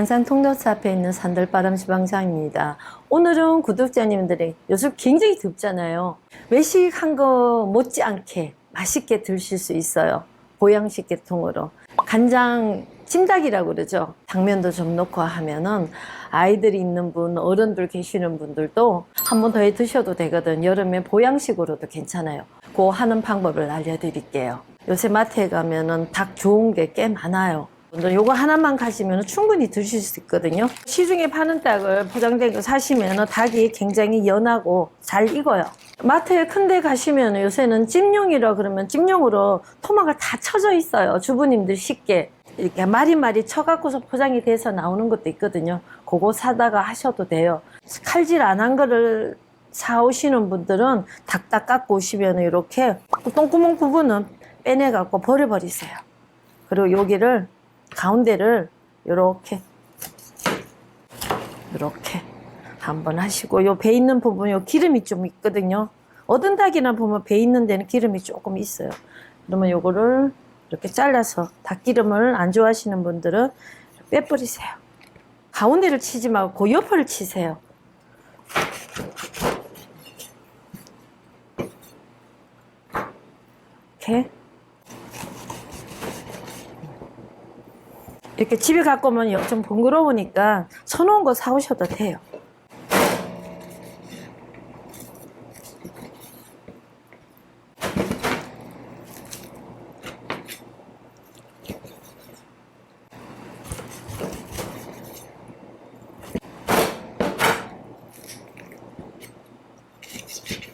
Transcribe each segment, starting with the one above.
양산 통로사 앞에 있는 산들바람 지방장입니다. 오늘은 구독자님들이 요즘 굉장히 덥잖아요. 외식한 거 못지않게 맛있게 드실 수 있어요. 보양식 계통으로. 간장 찜닭이라고 그러죠. 당면도 좀 넣고 하면은 아이들이 있는 분, 어른들 계시는 분들도 한 번 더 해 드셔도 되거든. 여름에 보양식으로도 괜찮아요. 그 하는 방법을 알려드릴게요. 요새 마트에 가면은 닭 좋은 게 꽤 많아요. 요거 하나만 가시면 충분히 드실 수 있거든요. 시중에 파는 닭을 포장된 거 사시면 닭이 굉장히 연하고 잘 익어요. 마트에 큰데 가시면 요새는 찜용이라 그러면 찜용으로 토막을 다 쳐져 있어요. 주부님들 쉽게. 이렇게 마리마리 쳐갖고서 포장이 돼서 나오는 것도 있거든요. 그거 사다가 하셔도 돼요. 칼질 안 한 거를 사오시는 분들은 닭딱 갖고 오시면 이렇게 똥구멍 부분은 빼내갖고 버려버리세요. 그리고 여기를 가운데를 이렇게 이렇게 한번 하시고 요 배 있는 부분 요 기름이 좀 있거든요. 어떤 닭이나 보면 배 있는 데는 기름이 조금 있어요. 그러면 요거를 이렇게 잘라서 닭기름을 안 좋아하시는 분들은 빼버리세요. 가운데를 치지 말고 그 옆을 치세요. 이렇게 집에 갖고 오면 좀 번거로우니까 서놓은 거 사오셔도 돼요.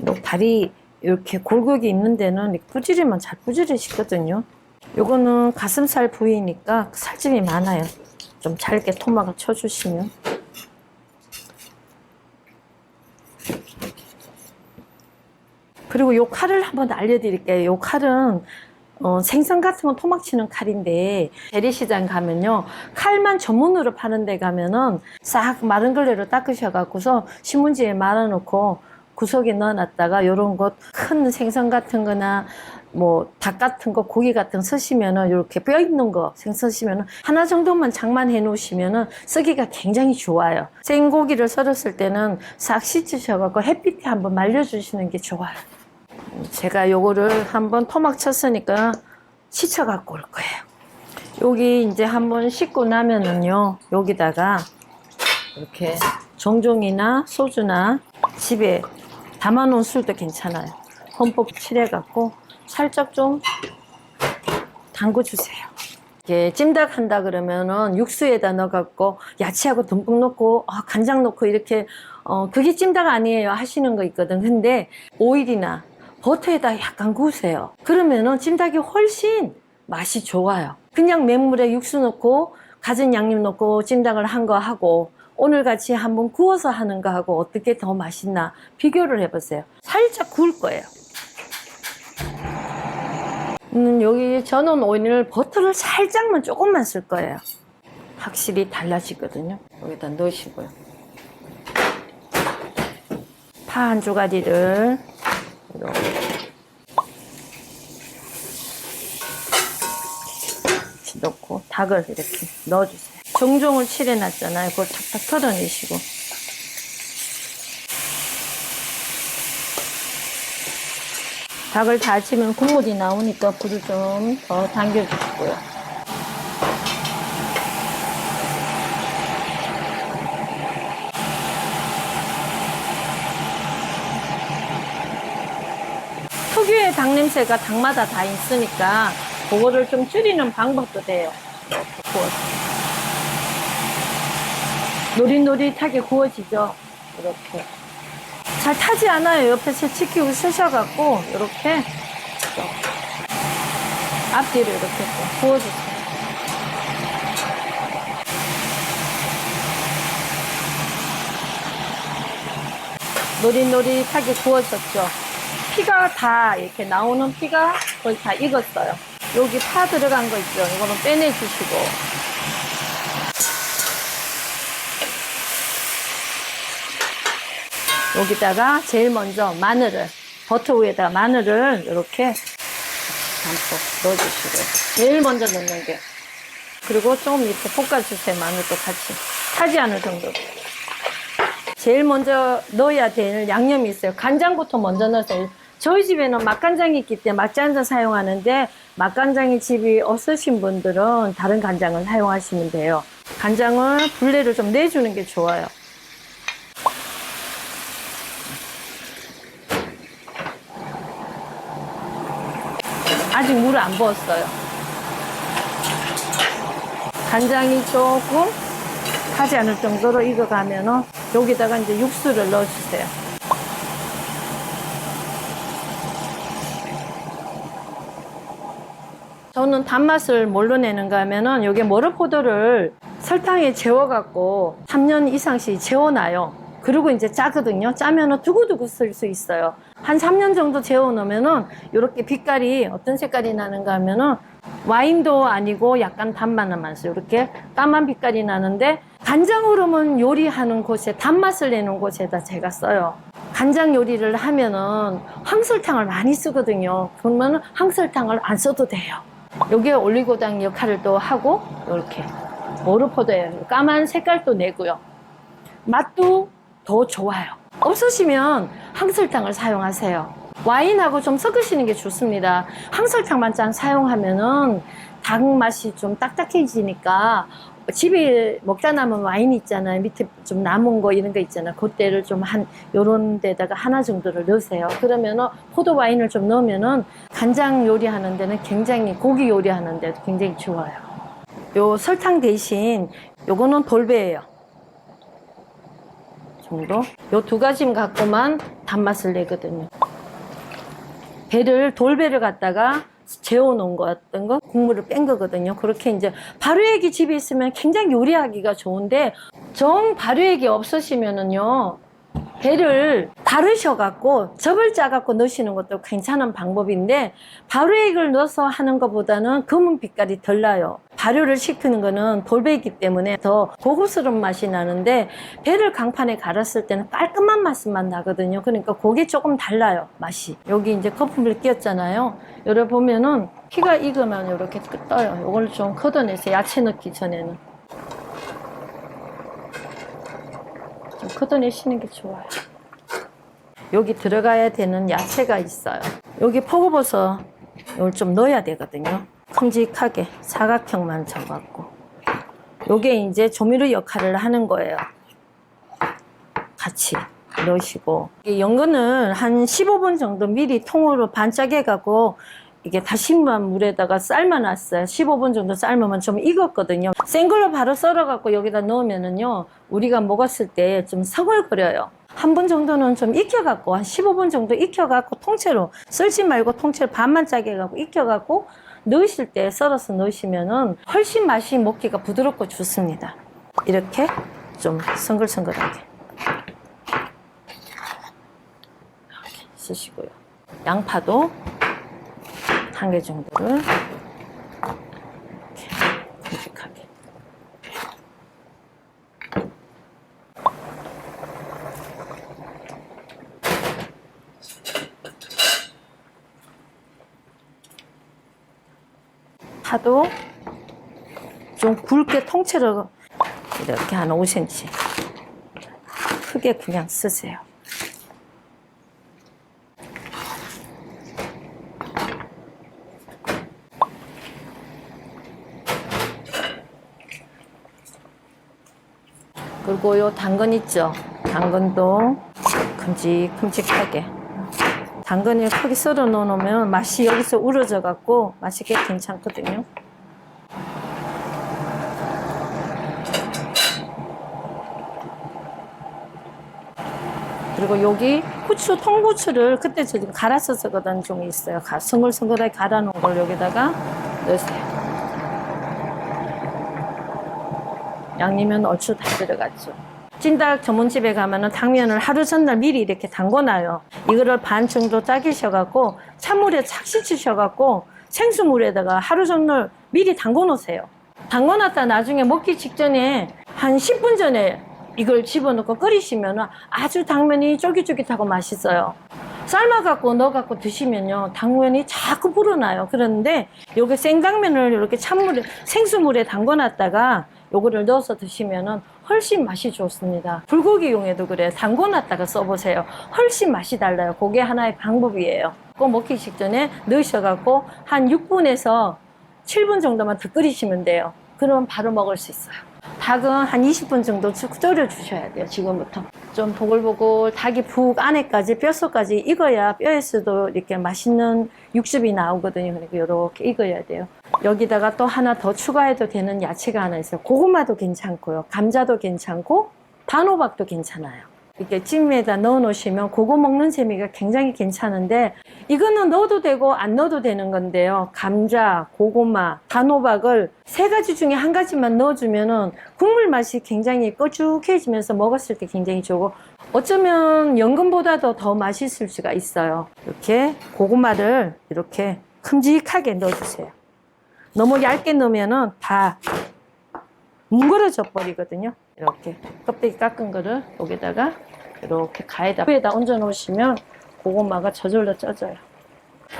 요 다리 이렇게 골격이 있는 데는 이렇게 부지리면 잘 부지리시거든요. 요거는 가슴살 부위니까 살집이 많아요. 좀 잘게 토막을 쳐주시면. 그리고 요 칼을 한번 알려드릴게요. 요 칼은 어, 생선 같은 건 토막 치는 칼인데 재래시장 가면요 칼만 전문으로 파는 데 가면은 싹 마른 걸레로 닦으셔 갖고서 신문지에 말아 놓고 구석에 넣어 놨다가 요런 것 큰 생선 같은 거나 뭐 닭 같은 거 고기 같은 거 쓰시면은 이렇게 뼈 있는 거 생선 쓰시면은 하나 정도만 장만해 놓으시면은 쓰기가 굉장히 좋아요 생고기를 썰었을 때는 싹 씻으셔갖고 햇빛에 한번 말려주시는 게 좋아요 제가 요거를 한번 토막 쳤으니까 씻어 갖고 올 거예요. 여기 이제 한번 씻고 나면은요, 여기다가 이렇게 정종이나 소주나 집에 담아놓은 술도 괜찮아요. 흠뻑 칠해갖고 살짝 좀 담궈주세요. 이게 찜닭 한다 그러면은 육수에다 넣어갖고 야채하고 듬뿍 넣고 아, 간장 넣고 이렇게 어 그게 찜닭 아니에요 하시는 거 있거든. 근데 오일이나 버터에다 약간 구우세요. 그러면은 찜닭이 훨씬 맛이 좋아요. 그냥 맹물에 육수 넣고 가진 양념 넣고 찜닭을 한 거 하고 오늘 같이 한번 구워서 하는 거 하고 어떻게 더 맛있나 비교를 해보세요. 살짝 구울 거예요. 음, 여기 저는 오늘 버터를 살짝만 조금만 쓸 거예요. 확실히 달라지거든요. 여기다 넣으시고요. 파 한 조가리를 이렇게 넣고 닭을 이렇게 넣어주세요. 종종을 칠해놨잖아요. 그걸 탁탁 털어내시고 닭을 다 치면 국물이 나오니까 불을 좀 더 당겨주시고요. 특유의 닭 냄새가 닭마다 다 있으니까 그거를 좀 줄이는 방법도 돼요. 이렇게 구워서. 노릿노릿하게 구워지죠. 이렇게. 잘 타지 않아요. 옆에 채치키고 쓰셔갖고 이렇게 앞뒤로 이렇게 또 구워주세요. 노릿노릿하게 구워졌죠. 피가 다 이렇게 나오는 피가 거의 다 익었어요. 여기 파 들어간 거 있죠. 이거는 빼내주시고. 여기다가 제일 먼저 마늘을, 버터 위에다가 마늘을 이렇게 담고 넣어주시고. 제일 먼저 넣는 게. 그리고 좀 이렇게 볶아주세요. 마늘도 같이. 타지 않을 정도로. 제일 먼저 넣어야 될 양념이 있어요. 간장부터 먼저 넣으세요. 저희 집에는 맛간장이 있기 때문에 맛간장 사용하는데 맛간장이 집이 없으신 분들은 다른 간장을 사용하시면 돼요. 간장을 분례를 좀 내주는 게 좋아요. 아직 물을 안 부었어요. 간장이 조금 하지 않을 정도로 익어가면은 여기다가 이제 육수를 넣어주세요. 저는 단맛을 뭘로 내는가 하면은 여기 모르포도를 설탕에 재워갖고 3년 이상씩 재워놔요. 그리고 이제 짜거든요. 짜면은 두고두고 쓸 수 있어요. 한 3년 정도 재워놓으면은 이렇게 빛깔이 어떤 색깔이 나는가 하면은 와인도 아니고 약간 단맛만 나서 이렇게 까만 빛깔이 나는데 간장 흐름은 요리하는 곳에 단맛을 내는 곳에다 제가 써요. 간장 요리를 하면은 황설탕을 많이 쓰거든요. 그러면 황설탕을 안 써도 돼요. 여기에 올리고당 역할을 또 하고 이렇게 모르포도예요. 까만 색깔도 내고요. 맛도 더 좋아요. 없으시면 항설탕을 사용하세요. 와인하고 좀 섞으시는 게 좋습니다. 항설탕만 짠 사용하면은 닭 맛이 좀 딱딱해지니까 집에 먹다 남은 와인 있잖아요. 밑에 좀 남은 거 이런 거 있잖아요. 그때를 좀 한 요런 데다가 하나 정도를 넣으세요. 그러면은 포도 와인을 좀 넣으면은 간장 요리하는 데는 굉장히 고기 요리하는 데도 굉장히 좋아요. 요 설탕 대신 요거는 돌배예요. 정도. 요 두 가지 갖고만 단맛을 내거든요. 배를 돌배를 갖다가 재워놓은 거 같은 거 국물을 뺀 거거든요. 그렇게 이제 발효액이 집에 있으면 굉장히 요리하기가 좋은데 정 발효액이 없으시면은요 배를 다르셔갖고 접을 짜갖고 넣으시는 것도 괜찮은 방법인데 발효액을 넣어서 하는 것보다는 검은 빛깔이 덜 나요. 발효를 시키는 거는 돌배이기 때문에 더 고급스러운 맛이 나는데 배를 강판에 갈았을 때는 깔끔한 맛만 나거든요. 그러니까 그게 조금 달라요 맛이. 여기 이제 거품을 끼웠잖아요. 여기 보면은 피가 익으면 이렇게 떠요. 이걸 좀 걷어내세요. 야채 넣기 전에는. 걷어내시는 게 좋아요. 여기 들어가야 되는 야채가 있어요. 여기 포고버섯 이걸 좀 넣어야 되거든요. 큼직하게 사각형만 접갖고 요게 이제 조미료 역할을 하는 거예요. 같이 넣으시고 이 연근을 한 15분 정도 미리 통으로 반짝해 갖고 이게 다시만 물에다가 삶아놨어요. 15분 정도 삶으면 좀 익었거든요. 센 걸로 바로 썰어갖고 여기다 넣으면은요, 우리가 먹었을 때 좀 서글거려요. 한 분 정도는 좀 익혀갖고, 한 15분 정도 익혀갖고, 통째로, 썰지 말고 통째로 반만 짜게 해갖고, 익혀갖고, 넣으실 때 썰어서 넣으시면은 훨씬 맛이 먹기가 부드럽고 좋습니다. 이렇게 좀 성글성글하게. 이렇게 쓰시고요. 양파도 한 개 정도를 이렇게 큼직하게 파도 좀 굵게 통째로 이렇게 한 5cm 크게 그냥 쓰세요. 그리고 요 당근 있죠? 당근도 큼직큼직하게. 당근을 크게 썰어 놓으면 맛이 여기서 우러져 갖고 맛이 꽤 괜찮거든요. 그리고 여기 후추, 통후추를 그때 저 지금 갈아서 쓰거든 좀 있어요. 가- 스물스물하게 갈아 놓은 걸 여기다가 넣으세요. 양념은 얼추 다 들어갔죠. 찐닭 전문집에 가면은 당면을 하루 전날 미리 이렇게 담궈놔요. 이거를 반 정도 짜기셔갖고 찬물에 착 씻으셔갖고 생수물에다가 하루 전날 미리 담궈놓으세요. 담궈놨다 나중에 먹기 직전에 한 10분 전에 이걸 집어넣고 끓이시면 아주 당면이 쫄깃쫄깃하고 맛있어요. 삶아갖고 넣어갖고 드시면요 당면이 자꾸 불어나요. 그런데 요게 생당면을 이렇게 찬물에 생수물에 담궈놨다가 요거를 넣어서 드시면은 훨씬 맛이 좋습니다. 불고기용에도 그래 담궈놨다가 써보세요. 훨씬 맛이 달라요. 그게 하나의 방법이에요. 꼭 먹기 직전에 넣으셔갖고 한 6분에서 7분 정도만 더 끓이시면 돼요. 그러면 바로 먹을 수 있어요. 닭은 한 20분 정도 쭉 졸여 주셔야 돼요. 지금부터 좀 보글보글 닭이 푹 안에까지 뼛속까지 익어야 뼈에서도 이렇게 맛있는 육즙이 나오거든요. 그러니까 이렇게 익어야 돼요. 여기다가 또 하나 더 추가해도 되는 야채가 하나 있어요. 고구마도 괜찮고요. 감자도 괜찮고 단호박도 괜찮아요. 이렇게 찜에다 넣어 놓으시면 그거 먹는 재미가 굉장히 괜찮은데 이거는 넣어도 되고 안 넣어도 되는 건데요. 감자, 고구마, 단호박을 세 가지 중에 한 가지만 넣어주면은 국물 맛이 굉장히 껄쭉해지면서 먹었을 때 굉장히 좋고 어쩌면 연근보다도 더 맛있을 수가 있어요. 이렇게 고구마를 이렇게 큼직하게 넣어주세요. 너무 얇게 넣으면은 다 뭉그러져 버리거든요. 이렇게 껍데기 깎은 거를 여기다가 이렇게 가에다 위에다 얹어 놓으시면 고구마가 저절로 쪄져요.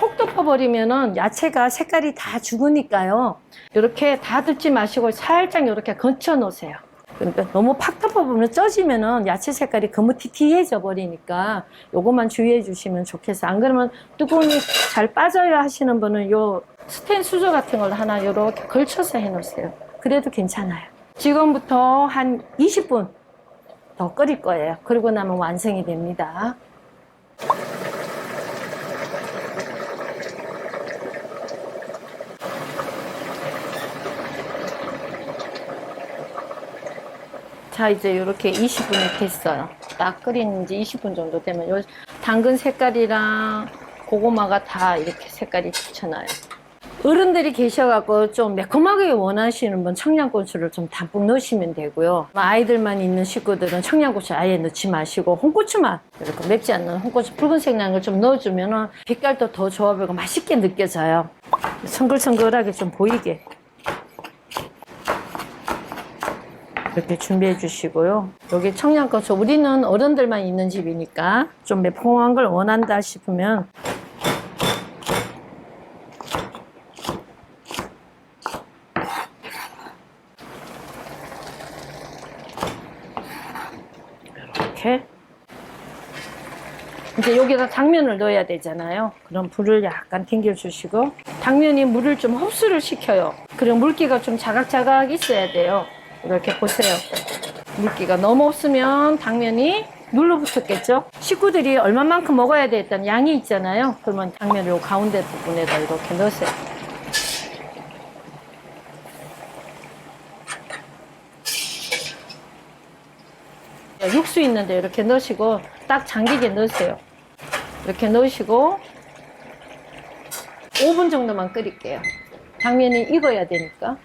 폭 덮어버리면은 야채가 색깔이 다 죽으니까요. 이렇게 다 듣지 마시고 살짝 이렇게 건쳐 놓으세요. 그러니까 너무 팍 덮어보면 쪄지면은 야채 색깔이 거무튀튀해져 버리니까 요것만 주의해 주시면 좋겠어요. 안 그러면 뜨거운이 잘 빠져야 하시는 분은 요 스텐 수저 같은 걸 하나 요렇게 걸쳐서 해 놓으세요. 그래도 괜찮아요. 지금부터 한 20분 더 끓일 거예요. 그리고 나면 완성이 됩니다. 자, 이제 이렇게 20분이 됐어요. 딱 끓인 지 20분 정도 되면 요 당근 색깔이랑 고구마가 다 이렇게 색깔이 좋잖아요. 어른들이 계셔갖고 좀 매콤하게 원하시는 분 청양고추를 좀 담뿍 넣으시면 되고요. 아이들만 있는 식구들은 청양고추 아예 넣지 마시고 홍고추만 이렇게 맵지 않는 홍고추 붉은색 나는 걸좀 넣어주면 빛깔도 더 보이고 맛있게 느껴져요. 성글성글하게 좀 보이게 이렇게 준비해 주시고요. 여기 청양고추 우리는 어른들만 있는 집이니까 좀 매콤한 걸 원한다 싶으면 이렇게 이제 여기다 당면을 넣어야 되잖아요. 그럼 불을 약간 땡겨 주시고 당면이 물을 좀 흡수를 시켜요. 그리고 물기가 좀 자각자각 있어야 돼요. 이렇게 보세요. 물기가 너무 없으면 당면이 눌러붙었겠죠? 식구들이 얼마만큼 먹어야 되겠다는 양이 있잖아요. 그러면 당면을 요 가운데 부분에다 이렇게 넣으세요. 육수 있는데 이렇게 넣으시고 딱 잠기게 넣으세요. 이렇게 넣으시고 5분 정도만 끓일게요. 당면이 익어야 되니까.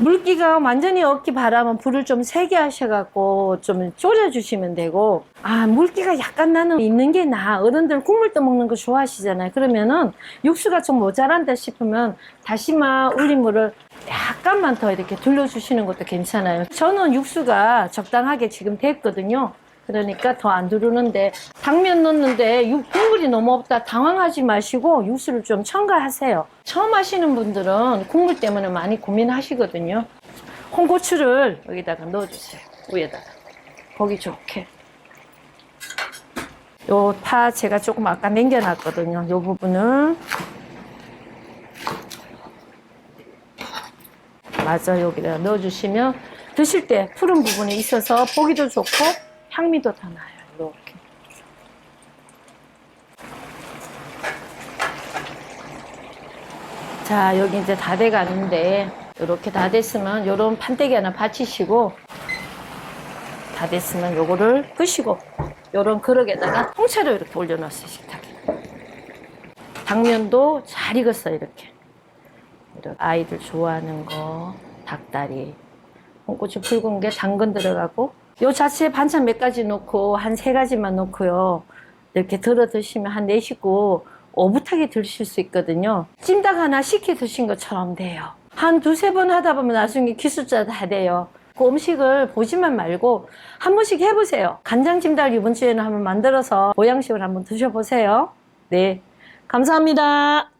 물기가 완전히 없기 바라면 불을 좀 세게 하셔갖고 좀 졸여주시면 되고. 아 물기가 약간 나는 있는 게 나아. 어른들 국물 떠먹는 거 좋아하시잖아요. 그러면은 육수가 좀 모자란다 싶으면 다시마 울린 물을 약간만 더 이렇게 둘러주시는 것도 괜찮아요. 저는 육수가 적당하게 지금 됐거든요 그러니까 더 안 두르는데 당면 넣는데 육- 국물이 너무 없다 당황하지 마시고 육수를 좀 첨가하세요. 처음 하시는 분들은 국물 때문에 많이 고민하시거든요. 홍고추를 여기다가 넣어주세요. 위에다가 보기 좋게. 요 파 제가 조금 아까 남겨놨거든요. 요 부분을 맞아 여기다 넣어주시면 드실 때 푸른 부분이 있어서 보기도 좋고 향미도 더 나요. 이렇게. 자 여기 이제 다 돼가는데 이렇게 다 됐으면 요런 판때기 하나 받치시고 다 됐으면 요거를 끄시고 요런 그릇에다가 통째로 이렇게 올려놓으세요 식탁에 당면도 잘 익었어요 이렇게 이렇게 아이들 좋아하는 거 닭다리 홍고추 붉은 게 당근 들어가고 요 자체에 반찬 몇 가지 넣고 한 세 가지만 넣고요 이렇게 들어 드시면 한 네 식구 오붓하게 드실 수 있거든요 찜닭 하나 시켜 드신 것처럼 돼요 한 두세 번 하다 보면 나중에 기술자 다 돼요 그 음식을 보지만 말고 한 번씩 해보세요. 간장찜닭 이번 주에는 한번 만들어서 보양식을 한번 드셔보세요. 네. 감사합니다.